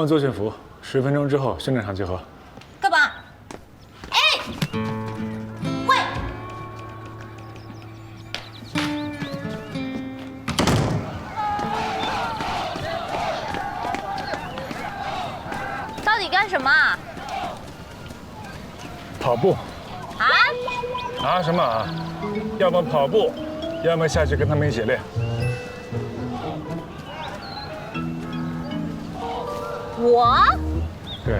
换作训服，十分钟之后训练场集合。干嘛？哎，喂，到底干什么啊？跑步啊？啊什么啊？要么跑步，要么下去跟他们一起练。我？对，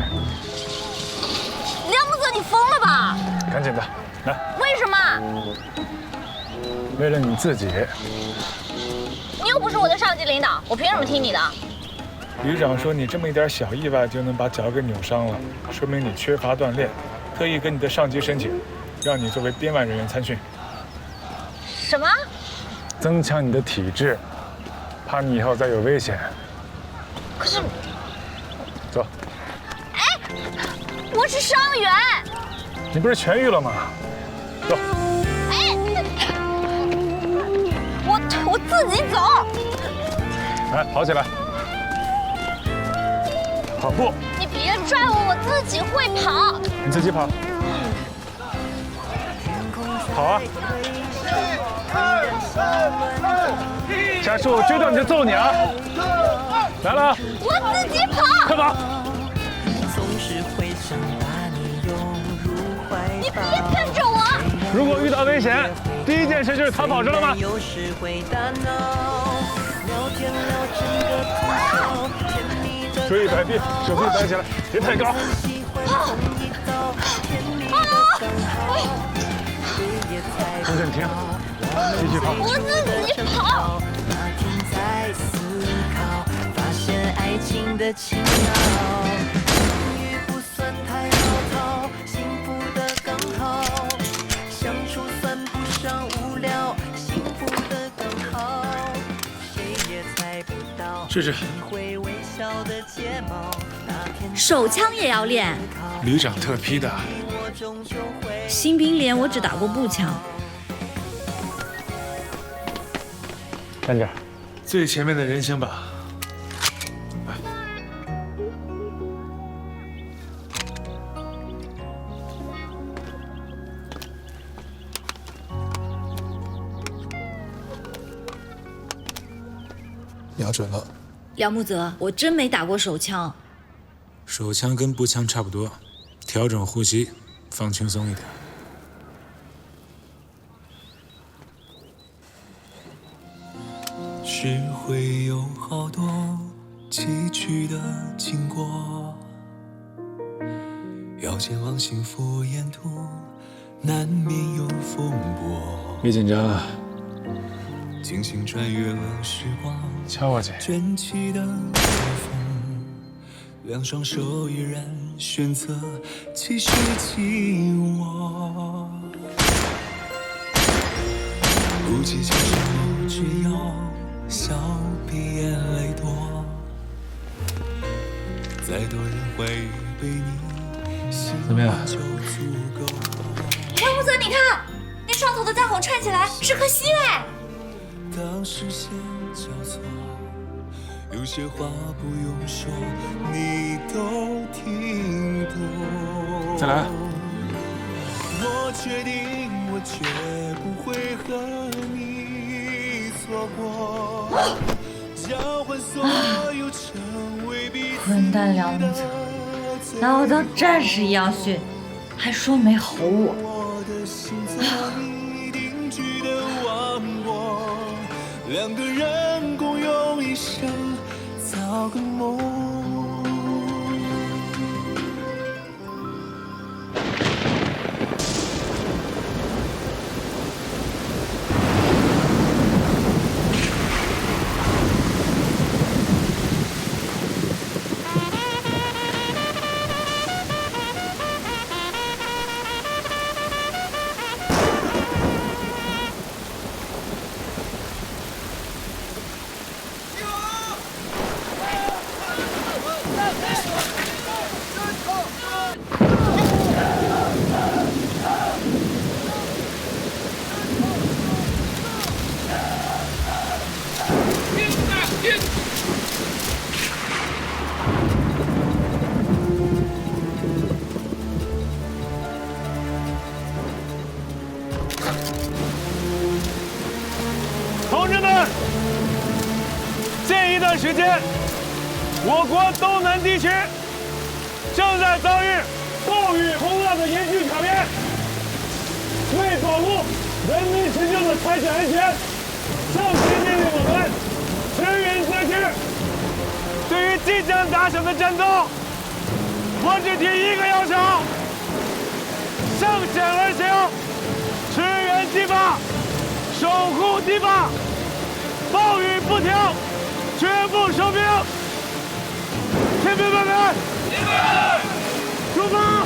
梁木泽，你疯了吧？赶紧的，来，为什么？为了你自己。你又不是我的上级领导，我凭什么听你的？旅长说你这么一点小意外就能把脚给扭伤了，说明你缺乏锻炼，特意跟你的上级申请，让你作为编外人员参训，什么？增强你的体质，怕你以后再有危险。可是是伤员。你不是痊愈了吗？走，哎，我我自己走。来，跑起来，跑步，你别拽我，我自己会跑。你自己跑，跑啊！下次我追到你就揍你啊！来了啊，我自己跑。快跑！你别抱。跟着我。如果遇到危险，第一件事就是逃跑，知道吗？有时会大闹，聊天聊整个通宵，甜蜜的注意摆臂，手臂摆起来，别太高。喜欢同一道，甜蜜的刚好，谁也猜风筝停，继续跑。我自己跑。那天在思考，发现爱情的奇妙，试试你会微笑的睫毛，那天手枪也要练，旅长特批的。新兵连我只打过步枪。站这儿。最前面的人行吧。瞄准了，梁木泽，我真没打过手枪。手枪跟步枪差不多，调整呼吸，放轻松一点。是会有好多崎岖的经过，要前往幸福沿途，难免有风波。别紧张啊，精心穿越了时光，敲我姐。卷起的微风，两双手依然选择继续紧握。不计前程，只要笑比眼泪多。再多人会被你吸怎么样引就足够。泽，你看，那上头的弹孔串起来是颗心哎。当视线交错，有些话不用说，你都听懂。再来。我决定，我绝不会和你错过，交换所有成为彼此混蛋梁木泽的拿我当战士一样训，还说没吼我。两个人共用一生，造个梦。同志们，近一段时间，我国东南地区正在遭遇暴雨洪涝的严峻场面。为保护人民群众的财产安全，上级命令我们驰援灾区。对于即将打响的战斗，我只提一个要求：向险而行，驰援堤坝，守护堤坝，暴雨不停，绝不收兵。天兵们，出发！